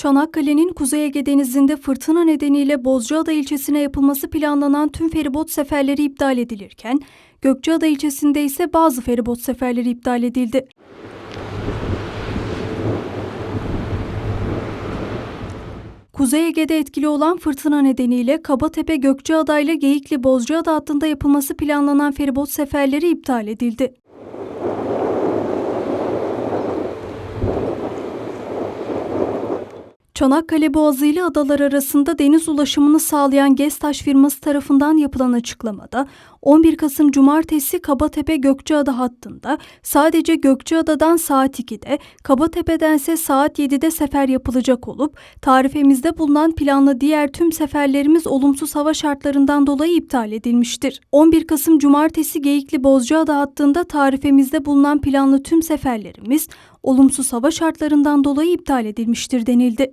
Çanakkale'nin Kuzey Ege Denizi'nde fırtına nedeniyle Bozcaada ilçesine yapılması planlanan tüm feribot seferleri iptal edilirken, Gökçeada ilçesinde ise bazı feribot seferleri iptal edildi. Kuzey Ege'de etkili olan fırtına nedeniyle Kabatepe Gökçeada ile Geyikli Bozcaada hattında yapılması planlanan feribot seferleri iptal edildi. Çanakkale Boğazı ile adalar arasında deniz ulaşımını sağlayan Gestaş firması tarafından yapılan açıklamada 11 Kasım Cumartesi Kabatepe Gökçeada hattında sadece Gökçeada'dan saat 2'de, Kabatepe'dense saat 7'de sefer yapılacak olup tarifemizde bulunan planlı diğer tüm seferlerimiz olumsuz hava şartlarından dolayı iptal edilmiştir. 11 Kasım Cumartesi Geyikli Bozcaada hattında tarifemizde bulunan planlı tüm seferlerimiz olumsuz hava şartlarından dolayı iptal edilmiştir denildi.